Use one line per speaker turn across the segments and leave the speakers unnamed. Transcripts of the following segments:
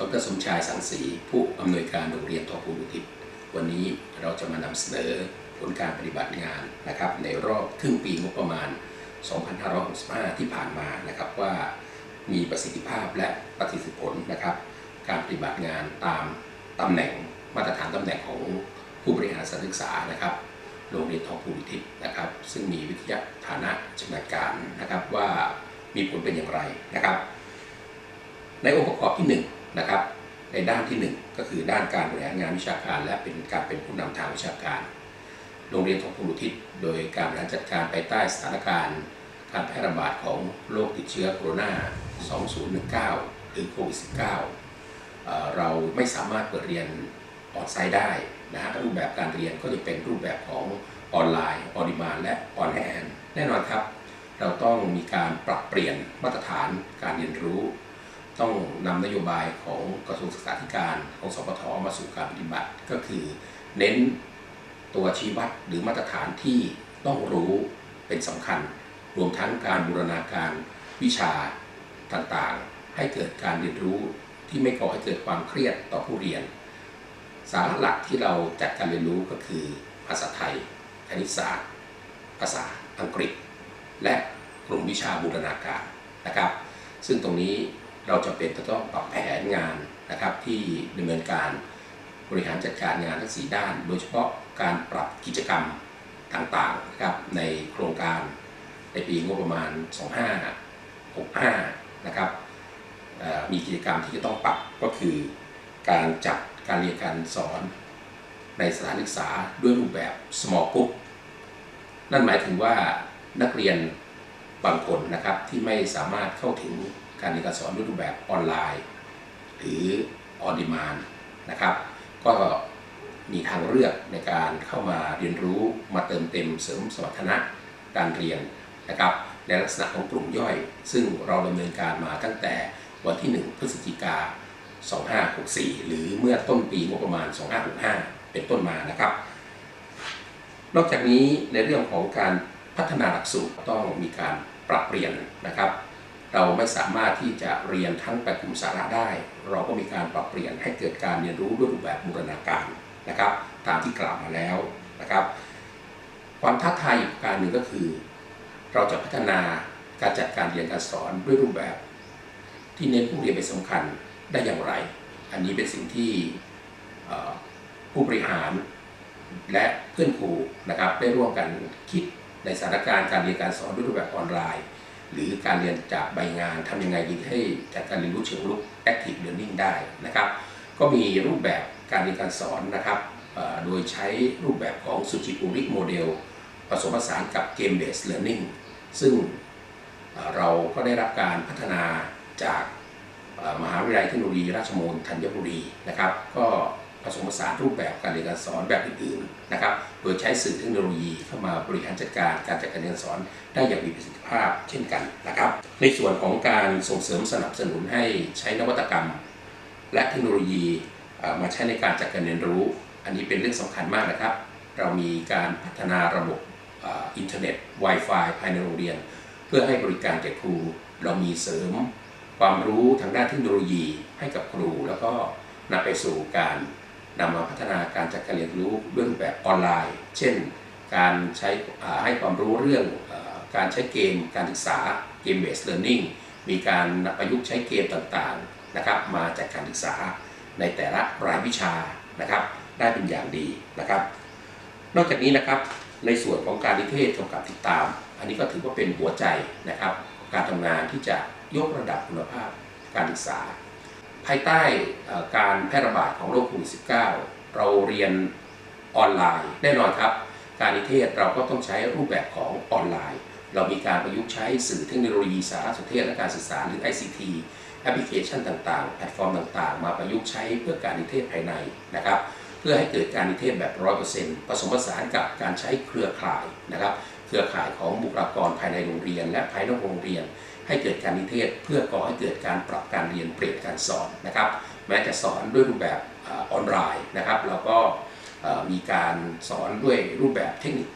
ดรสมชายสังสีผู้อำนวยการโรงเรียนทอพูนุทิศวันนี้เราจะมานำเสนอผลการปฏิบัติงานนะครับ ในรอบครึ่งปีงบประมาณ 2565 ที่ผ่านมานะครับว่ามีประสิทธิภาพและประสิทธิผลนะครับ การปฏิบัติงานตามตำแหน่งมาตรฐานตำแหน่งของผู้บริหารสถานศึกษานะครับโรงเรียนทองภูมิทิศนะครับ ซึ่งมีวิทยาฐานะชำนาญการนะครับว่ามีผลเป็นอย่างไรนะครับ ในองค์ประกอบที่ 1 นะครับ ในด้านที่ 1 ก็คือด้านการบริหารงานวิชาการ และเป็นการเป็นผู้นำทางวิชาการ โรงเรียนทองภูมิทิศโดยการบริหารจัดการไปใต้สถานการณ์ การแพร่ระบาดของโรคติดเชื้อโคโรนา 2019 หรือโควิด -19 เราไม่สามารถเปิดเรียนออนไซต์ได้นะฮะรูปแบบการเรียนก็จะเป็นรูปแบบของออนไลน์ออนดิมาและออนแฮนแน่นอนครับ เราต้องมีการปรับเปลี่ยนมาตรฐานการเรียนรู้ ต้องนำนโยบายของกระทรวงศึกษาธิการของสปทมาสู่การปฏิบัติ ก็คือเน้นตัวชี้วัดหรือมาตรฐานที่ต้องรู้เป็นสำคัญ รวมทั้งการบูรณาการวิชาต่างๆ ให้เกิดการเรียนรู้ที่ไม่ก่อให้เกิดความเครียดต่อผู้เรียน สาระหลักที่เราจัดการเรียนรู้ก็คือภาษาไทย คณิตศาสตร์ ภาษาอังกฤษ และกลุ่มวิชาบูรณาการนะครับ ซึ่งตรงนี้ เราจะเป็นจะต้องปรับแผนงานนะครับที่ดำเนินการบริหารจัดการงานทั้งสีด้าน โดยเฉพาะการปรับกิจกรรมต่างๆนะครับในโครงการในปีงบประมาณ 2565 นะครับมีกิจกรรมที่จะต้องปรับก็คือการจัดการเรียนการสอนในสถานศึกษาด้วยรูปแบบ small group นั่นหมายถึงว่านักเรียนบางคนนะครับที่ไม่สามารถเข้าถึง การเรียนการสอนด้วยรูปแบบออนไลน์ หรือออนดีมานนะครับ ก็มีทางเลือกในการเข้ามาเรียนรู้มาเติมเต็มเสริมสมรรถนะการเรียนนะครับในลักษณะของกลุ่มย่อย ซึ่งเราดำเนินการมาตั้งแต่วันที่ 1 พฤศจิกา 2564 หรือเมื่อต้นปีงบประมาณ 2565 เป็นต้นมานะครับ นอกจากนี้ในเรื่องของการพัฒนาหลักสูตรต้องมีการปรับเปลี่ยนนะครับ เราไม่สามารถที่จะเรียนทั้งแบบกลุ่มสาระได้ เราก็มีการปรับเปลี่ยนให้เกิดการเรียนรู้ด้วยรูปแบบบูรณาการนะครับ ตามที่กล่าวมาแล้วนะครับ ความท้าทายอีกประการหนึ่งก็คือ เราจะพัฒนาการจัดการเรียนการสอนด้วยรูปแบบ ที่เน้นผู้เรียนเป็นสำคัญได้อย่างไร อันนี้เป็นสิ่งที่ผู้บริหารและเพื่อนครูนะครับได้ร่วมกันคิดในสถานการณ์การเรียนการสอนด้วยรูปแบบออนไลน์ หรือการเรียนจากใบงานทำยังไงดีให้จัดการเรียนรู้เชิงรุก active learning ได้นะครับ ก็มีรูปแบบการเรียนการสอนนะครับโดยใช้รูปแบบของสุจิปุริโมเดลผสมผสานกับเกม based learning ซึ่งเราก็ได้รับการพัฒนาจากมหาวิทยาลัยเทคโนโลยีราชมงคลธัญบุรีนะครับ ก็ ผสมผสานรูปแบบการเรียนการสอนแบบอื่นๆนะครับ โดยใช้สื่อเทคโนโลยีเข้ามาบริหารจัดการการจัดการเรียนการสอนได้อย่างมีประสิทธิภาพเช่นกันนะครับ ในส่วนของการส่งเสริมสนับสนุนให้ใช้นวัตกรรม และเทคโนโลยีมาใช้ในการจัดการเรียนรู้ อันนี้เป็นเรื่องสำคัญมากนะครับ เรามีการพัฒนาระบบอินเทอร์เน็ต Wi-Fi ภายในโรงเรียน เพื่อให้บริการแก่ครู เรามีเสริม ความรู้ทางด้านเทคโนโลยีให้กับครู แล้วก็นำไปสู่การ นำมาพัฒนาการจัดการเรียนรู้ด้วยรูปแบบออนไลน์ เช่น การใช้ให้ความรู้เรื่องอการใช้เกมการศึกษาเกม based learning มีการประยุกต์ใช้เกมต่างๆนะครับมาจัดการศึกษาในแต่ละรายวิชานะครับได้เป็นอย่างดีนะครับ นอกจากนี้นะครับในส่วนของการนิเทศกำกับติดตาม อันนี้ก็ถือว่าเป็นหัวใจนะครับ การทำงานที่จะยกระดับคุณภาพการศึกษา ภายใต้การแพร่ระบาดของโรคโควิด -19 เราเรียนออนไลน์แน่นอนครับ การนิเทศเราก็ต้องใช้รูปแบบของออนไลน์ เรามีการประยุกต์ใช้สื่อเทคโนโลยีสารสนเทศและการสื่อสารหรือ ICT แอปพลิเคชันต่างๆ แพลตฟอร์มต่างๆ มาประยุกต์ใช้เพื่อการนิเทศภายในนะครับเพื่อให้เกิดการนิเทศแบบ 100%ผสมผสานกับการใช้เครือข่ายนะครับเครือข่ายของบุคลากรภายในโรงเรียน และภายนอกโรงเรียน ให้เกิดการนิเทศ เพื่อก่อให้เกิดการปรับการเรียนเปลี่ยนการสอนนะครับแม้จะสอนด้วยรูปแบบออนไลน์นะครับเราก็มีการสอนด้วยรูปแบบเทคนิค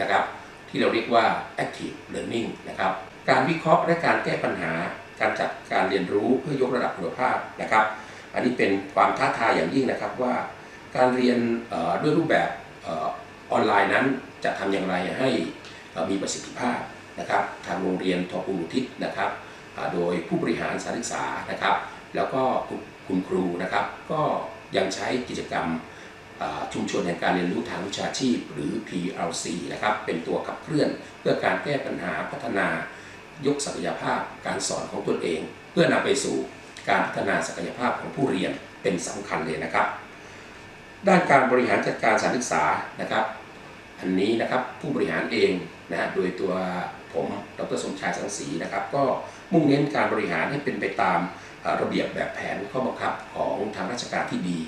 นะครับ ที่เราเรียกว่า active learning นะครับการวิเคราะห์และการแก้ปัญหาการจัดการเรียนรู้เพื่อยกระดับคุณภาพนะครับ อันนี้เป็นความท้าทายอย่างยิ่งนะครับว่า การเรียนด้วยรูปแบบออนไลน์นั้นจะทำอย่างไรให้มีประสิทธิภาพ นะครับทางโรงเรียนทอปูรุทิศนะครับโดยผู้บริหารสานศึกษานะครับ แล้วก็คุณครูนะครับ ก็ยังใช้กิจกรรมชุมชนแห่งการเรียนรู้ทางวิชาชีพ หรือ PLC นะครับเป็นตัวขับเคลื่อนเพื่อการแก้ปัญหาพัฒนายกศักยภาพการสอนของตนเอง เพื่อนำไปสู่การพัฒนาศักยภาพของผู้เรียนเป็นสำคัญเลยนะครับ ด้านการบริหารจัดการสานศึกษานะครับ อันนี้นะครับผู้บริหารเองนะโดยตัว ผมดรสมชายสังสีนะครับ ก็มุ่งเน้นการบริหารให้เป็นไปตามระเบียบแบบแผนข้อบังคับของทางราชการที่ดี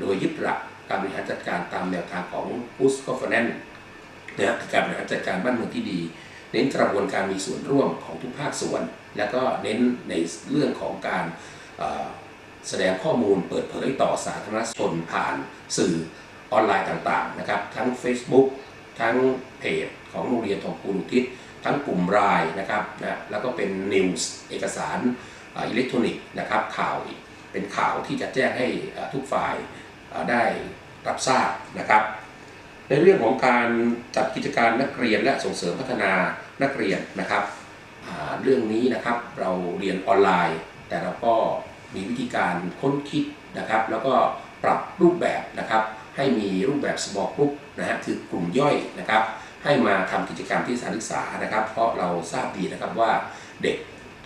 โดยยึดหลักการบริหารจัดการตามแนวทางของ Good Governance นะคือการบริหารจัดการบ้านเมืองที่ดี เน้นกระบวนการมีส่วนร่วมของทุกภาคส่วน แล้วก็เน้นในเรื่องของการแสดงข้อมูลเปิดเผยต่อสาธารณชนผ่านสื่อออนไลน์ต่างๆนะครับ ทั้ง Facebook ทั้งเพจของโรงเรียนทองคูณอุทิศ ทั้งกลุ่มรายนะครับนะแล้วก็เป็นนิวส์เอกสารอิเล็กทรอนิกส์นะครับข่าวเป็นข่าวที่จะแจ้งให้ทุกฝ่ายได้รับทราบนะครับ ในเรื่องของการจัดกิจการนักเรียนและส่งเสริมพัฒนานักเรียนนะครับเรื่องนี้นะครับเราเรียนออนไลน์ แต่เราก็มีวิธีการค้นคิดนะครับ แล้วก็ปรับรูปแบบนะครับให้มีรูปแบบ small group นะฮะคือกลุ่มย่อยนะครับ ให้มาทำกิจกรรมที่สถานศึกษานะครับ เพราะเราทราบดีนะครับว่าเด็ก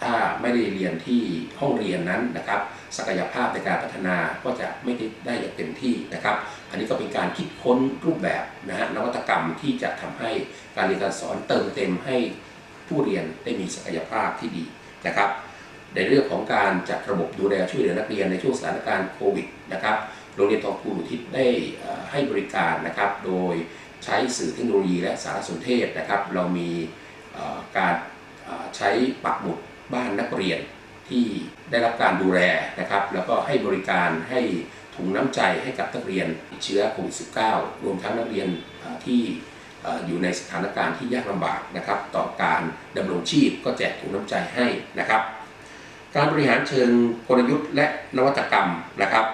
ถ้าไม่ได้เรียนที่ห้องเรียนนั้นนะครับ ศักยภาพในการพัฒนาก็จะไม่ได้ได้อย่างเต็มที่นะครับ อันนี้ก็เป็นการคิดค้นรูปแบบนะฮะนวัตกรรมที่จะทำให้การเรียนการสอนเติมเต็มให้ผู้เรียนได้มีศักยภาพที่ดีนะครับ ในเรื่องของการจัดระบบดูแลช่วยเหลือนักเรียนในช่วงสถานการณ์โควิดนะครับโรงเรียนทองคูณอุทิศได้ให้บริการนะครับ โดย ใช้สื่อเทคโนโลยีและสารสนเทศนะครับ เรามีการใช้ปักหมุดบ้านนักเรียนที่ได้รับการดูแลนะครับ แล้วก็ให้บริการให้ถุงน้ำใจให้กับนักเรียนติดเชื้อโควิด -19 รวมทั้งนักเรียนที่อยู่ในสถานการณ์ที่ยากลำบากนะครับ ต่อการดำรงชีพก็แจกถุงน้ำใจให้นะครับ การบริหารเชิงกลยุทธ์และนวัตกรรมนะครับ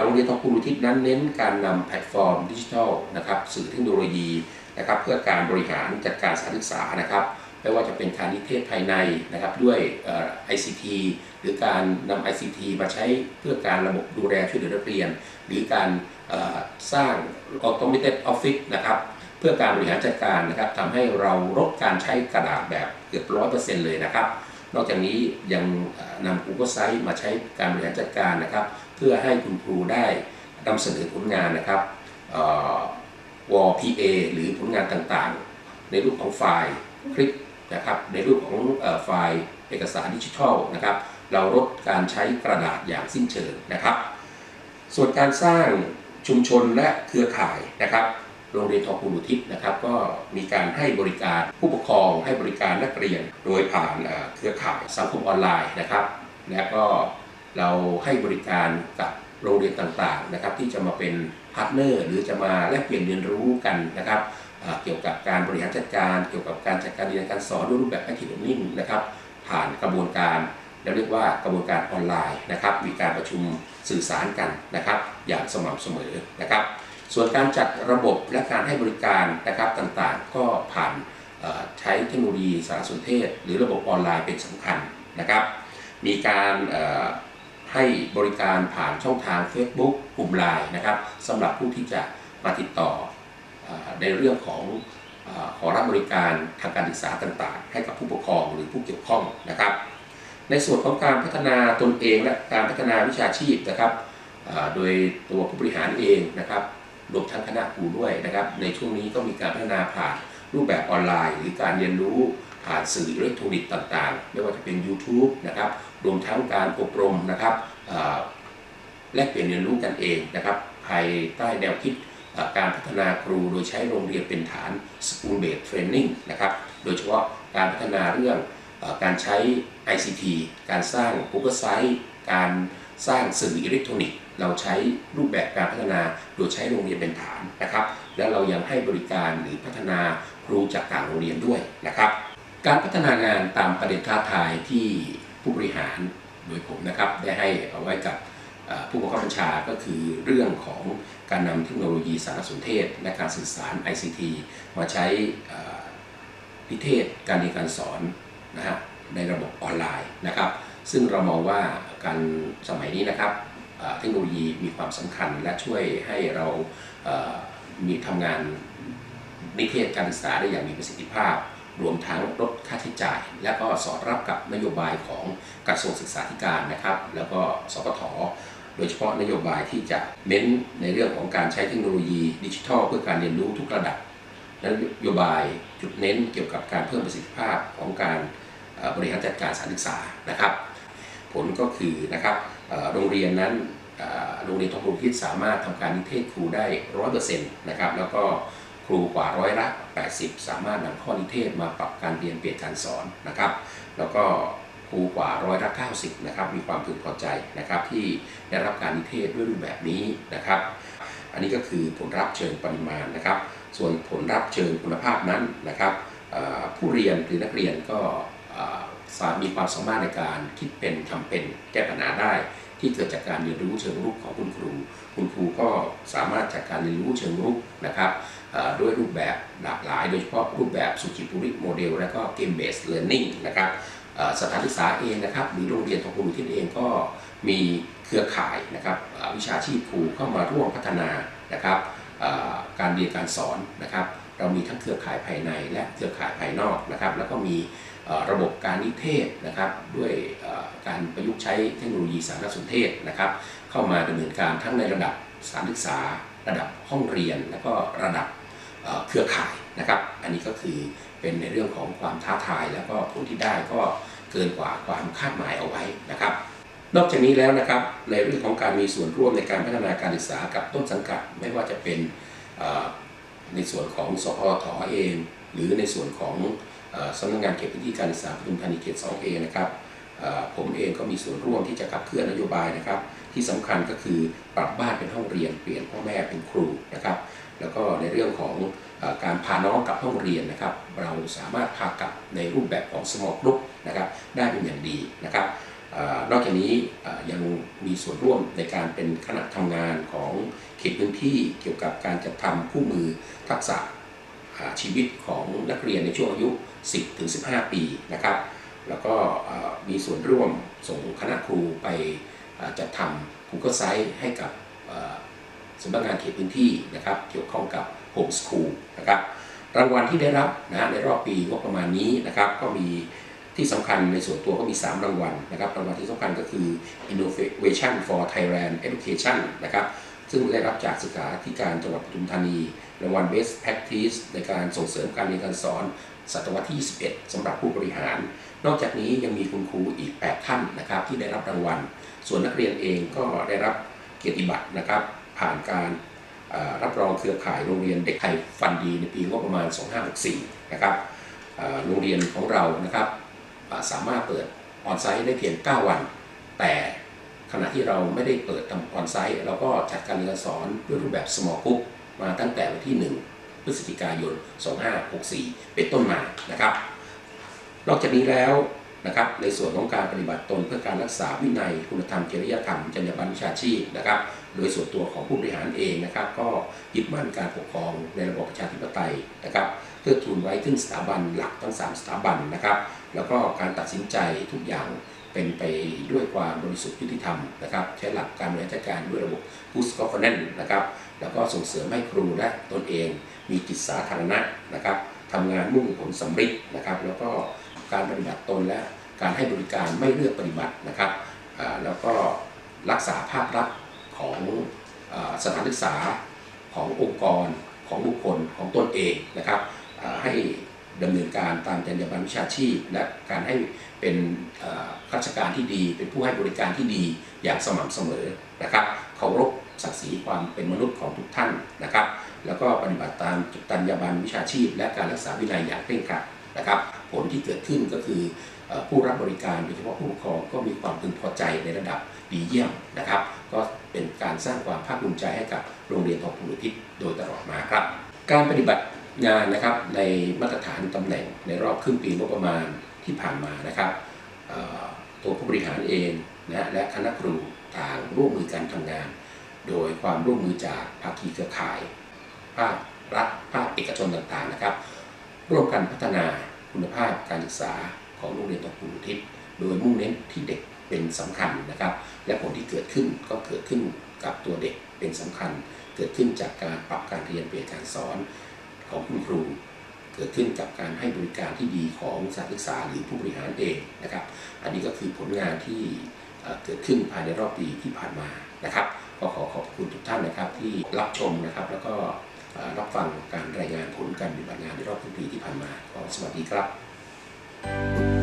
โรงเรียนทองคุณอุทิศนั้นเน้นการนำแพลตฟอร์มดิจิทัลนะครับสื่อเทคโนโลยีนะครับเพื่อการบริหารจัดการสานศึกษานะครับไม่ว่าจะเป็นการนิเทศภายในนะครับด้วยเอ่อ ICT หรือการนำ ICT มาใช้เพื่อการระบบดูแลช่วยเหลือนักเรียน หรือการสร้าง Automated Office นะครับเพื่อการบริหารจัดการนะครับทำให้เราลดการใช้กระดาษแบบเกือบร้อยเปอร์เซ็นต์เลยนะครับ นอกจากนี้ยังนำ Google Site มาใช้การบริหารจัดการนะครับ เพื่อให้คุณครูได้นำเสนอผลงานนะครับวอ PA หรือผลงานต่างๆ ในรูปของไฟล์คลิปนะครับในรูปของอไฟล์เอกสารดิจิทัลนะครับเราลดการใช้กระดาษอย่างสิ้นเชิงนะครับ ส่วนการสร้างชุมชนและเครือข่ายนะครับ โรงเรียนทองคูณอุทิศนะครับ ก็มีการให้บริการผู้ปกครอง ให้บริการนักเรียน โดยผ่านเครือข่ายสังคมออนไลน์นะครับ และก็ เราให้บริการกับโรงเรียนต่างๆนะครับที่จะมาเป็นพาร์ทเนอร์หรือจะมาแลกเปลี่ยนเรียนรู้กันนะครับเกี่ยวกับการบริหารจัดการ เกี่ยวกับการจัดการเรียนการสอนด้วยรูปแบบ active learning นะครับผ่านกระบวนการเราเรียกว่ากระบวนการออนไลน์นะครับมีการประชุมสื่อสารกันนะครับอย่างสม่ำเสมอนะครับ ส่วนการจัดระบบและการให้บริการนะครับต่างๆ ก็ผ่านใช้เทคโนโลยีสารสนเทศ หรือระบบออนไลน์เป็นสำคัญนะครับ มีการ ให้บริการผ่านช่องทาง Facebook กลุ่มไลน์นะครับสำหรับผู้ที่จะมาติดต่ออในเรื่องของอขอรับบริการทางการศึกษาต่างๆ ให้กับผู้ปกครองหรือผู้เกี่ยวข้องนะครับ ในส่วนของการพัฒนาตนเองและการพัฒนาวิชาชีพนะครับโดยตัวผู้บริหารเองนะครับรวมทั้งคณะครูด้วยนะครับ ในช่วงนี้ก็มีการพัฒนาผ่านรูปแบบออนไลน์ หรือการเรียนรู้ผ่านสื่ออิเล็กทรอนิกส์ต่างๆ ไม่ว่าจะเป็น YouTube นะครับ รวมทั้งการอบรมนะครับแลกเปลี่ยนเรียนรู้กันเองนะครับ ภายใต้แนวคิดการพัฒนาครูโดยใช้โรงเรียนเป็นฐาน School Based Training นะครับ โดยเฉพาะการพัฒนาเรื่องอการใช้ ICT การสร้าง Google Site การสร้างสื่ออิเล็กทรอนิกส์ เราใช้รูปแบบการพัฒนาโดยใช้โรงเรียนเป็นฐานนะครับ แล้วเรายังให้บริการหรือพัฒนาครูจากต่างโรงเรียนด้วยนะครับ การพัฒนางานตามประเด็นท้าทายที่ ผู้บริหารโดยผมนะครับได้ให้เอาไว้กับผู้บังคับบัญชาก็คือเรื่องของการนำเทคโนโลยีสารสนเทศและการสื่อสาร ICT มาใช้นิเทศการเรียนการสอนนะฮะในระบบออนไลน์นะครับ ซึ่งเรามองว่าการสมัยนี้นะครับเทคโนโลยีมีความสำคัญและช่วยให้เรามีทำงานนิเทศการศึกษาได้อย่างมีประสิทธิภาพ รวมทั้งลดค่าใช้จ่าย และก็สอดรับกับนโยบายของกระทรวงศึกษาธิการนะครับ แล้วก็สปทโดยเฉพาะนโยบายที่จะเน้นในเรื่องของการใช้เทคโนโลยีดิจิทัล เพื่อการเรียนรู้ทุกระดับนโยบายจุดเน้นเกี่ยวกับการเพิ่มประสิทธิภาพของการบริหารจัดการสารศึกษานะครับ ผลก็คือนะครับโรงเรียนนั้นโรงเรียนทองภูพิตสามารถทำการนิเทศครูได้ร้อยเปอร์เซ็นต์นะครับแล้วก็ ครูกว่าร้อยละ 80 สามารถนำข้อนิเทศมาปรับการเรียนเปลี่ยนการสอนนะครับ แล้วก็ครูกว่าร้อยละ 90 นะครับ มีความพึงพอใจนะครับที่ได้รับการนิเทศด้วยรูปแบบนี้นะครับ อันนี้ก็คือผลลัพธ์เชิงปริมาณนะครับ ส่วนผลลัพธ์เชิงคุณภาพนั้นนะครับผู้เรียนหรือนักเรียนก็มมีความสามารถในการคิดเป็นทำเป็นแก้ปัญหาได้ ที่เกิดจากการเรียนรู้เชิงรุกของคุณครู คุณครูก็สามารถจัดการเรียนรู้เชิงรุกนะครับด้วยรูปแบบหลากหลาย โดยเฉพาะรูปแบบสุจิปุริโมเดล และก็เกมเบสเ e ร์น i n g นะครับสถานศึกษาเองนะครับหรือโรงเรียนทองคุณที่เองก็มีเครือข่ายนะครับวิชาชีพครูเข้ามาร่วมพัฒนานะครับการเรียนการสอนนะครับ เรามีทั้งเครือข่ายภายในและเครือข่ายภายนอกนะครับ แล้วก็มี ระบบการนิเทศนะครับ ด้วยการประยุกต์ใช้เทคโนโลยีสารสนเทศนะครับ เข้ามาดำเนินการทั้งในระดับสถานศึกษา ระดับห้องเรียน แล้วก็ระดับเครือข่ายนะครับ อันนี้ก็คือเป็นในเรื่องของความท้าทาย แล้วก็ผลที่ได้ก็เกินกว่าความคาดหมายเอาไว้นะครับ นอกจากนี้แล้วนะครับในเรื่องของการมีส่วนร่วมในการพัฒนาการศึกษากับต้นสังกัด ไม่ว่าจะเป็นในส่วนของสพทเอง หรือในส่วนของ สำนักงานเขตพื้นที่การศึกษาปทุมธานีเขต2เอนะครับผมเองก็มีส่วนร่วมที่จะขับเคลื่อนนโยบายนะครับ ที่สำคัญก็คือปรับบ้านเป็นห้องเรียนเปลี่ยนพ่อแม่เป็นครูนะครับ แล้วก็ในเรื่องของอการพาน้องกลับห้องเรียนนะครับ เราสามารถพากลับในรูปแบบของ small group นะครับได้เป็นอย่างดีนะครับอนอกจากนี้ยังมีส่วนร่วมในการเป็นคณะทำงานของเขตพื้นที่เกี่ยวกับการจัดทำคู่มือทักษะ ชีวิตของนักเรียนในช่วงอายุ 10 ถึง 15 ปีนะครับ แล้วก็มีส่วนร่วมส่งคณะครูไปจัดทำ Google Site ให้กับสำนักงานเขตพื้นที่นะครับ เกี่ยวข้องกับ Home School นะครับ รางวัลที่ได้รับนะฮะในรอบปีงบประมาณนี้นะครับ ก็มีที่สำคัญในส่วนตัวก็มี 3 รางวัลนะครับ รางวัลที่สำคัญก็คือ Innovation for Thailand Education นะครับ ซึ่งได้รับจากศึกษาธิการจังหวัดปทุมธานี รางวัล Best Practice ในการส่งเสริมการเรียนการสอนศตวรรษที่ 21สำหรับผู้บริหาร นอกจากนี้ยังมีคุณครูอีก 8 ท่านนะครับที่ได้รับรางวัล ส่วนนักเรียนเองก็ได้รับเกียรติบัตรนะครับ ผ่านการรับรองเครือข่ายโรงเรียนเด็กไทยฟันดีในปีงบประมาณ 2564 นะครับโรงเรียนของเรานะครับสามารถเปิดออนไซต์ได้เพียง 9 วัน แต่ขณะที่เราไม่ได้เปิดทำออนไซต์เราก็จัดการเรียนการสอนด้วยรูปแบบ small group มาตั้งแต่วันที่ 1 พฤศจิกายน 2564 เป็นต้นมานะครับ นอกจากนี้แล้วนะครับในส่วนของการปฏิบัติตนเพื่อการรักษาวินัยคุณธรรมจริยธรรมจรรยาบรรณวิชาชีพนะครับโดยส่วนตัวของผู้บริหารเองนะครับก็ยึดมั่นการปกครองในระบอบประชาธิปไตยนะครับเพื่อทูนไว้ถึงสถาบันหลักทั้ง 3 สถาบันนะครับแล้วก็การตัดสินใจทุกอย่างเป็นไปด้วยความบริสุทธิ์ยุติธรรมนะครับใช้หลักการบริหารจัดการด้วยระบบ Good Governance นะครับ แล้วก็ส่งเสริมให้ครูและตนเองมีจิตสาธารณะนะครับทำงานมุ่งผลสำเร็จนะครับ แล้วก็การปฏิบัติตนและการให้บริการไม่เลือกปฏิบัตินะครับแล้วก็รักษาภาพลักษณ์ของอสถานศึกษาขององค์กรของบุคคลของตนเองนะครับให้ดำเนินการตามจรรยาบรรณวิชาชีพ และการให้เป็นข้าราชการที่ดี เป็นผู้ให้บริการที่ดีอย่างสม่ำเสมอนะครับเคารพ ศักดิ์ศรีความเป็นมนุษย์ของทุกท่านนะครับ แล้วก็ปฏิบัติตามจรรยาบรรณวิชาชีพ และการรักษาวินัยอย่างเคร่งครัดนะครับ ผลที่เกิดขึ้นก็คือผู้รับบริการโดยเฉพาะผู้ปกครองก็มีความพึงพอใจในระดับดีเยี่ยมนะครับ ก็เป็นการสร้างความภาคภูมิใจให้กับโรงเรียนทองภูมิทิศโดยตลอดมาครับ การปฏิบัติงานนะครับในมาตรฐานตำแหน่งในรอบครึ่งปีงบประมาณที่ผ่านมานะครับตัวผู้บริหารเองนะและคณะครูต่างร่วมมือกันทำงาน โดยความร่วมมือจากภาคีเครือข่าย ภาครัฐภาคเอกชนต่างๆนะครับ ร่วมกันพัฒนาคุณภาพการศึกษาของโรงเรียนตองปูอุทิศโดยมุ่งเน้นที่เด็กเป็นสำคัญนะครับ และผลที่เกิดขึ้นก็เกิดขึ้นกับตัวเด็กเป็นสำคัญ เกิดขึ้นจากการปรับการเรียนเปลี่ยนการสอนของคุณครู เกิดขึ้นกับการให้บริการที่ดีของสถานศึกษาหรือผู้บริหารเองนะครับ อันนี้ก็คือผลงานที่เกิดขึ้นภายในรอบปีที่ผ่านมานะครับ ก็ขอขอบคุณทุกท่านนะครับที่รับชมนะครับ แล้วก็รับฟังการรายงานผลการปฏิบัติงานในรอบครึ่งปีที่ผ่านมาก็สวัสดีครับ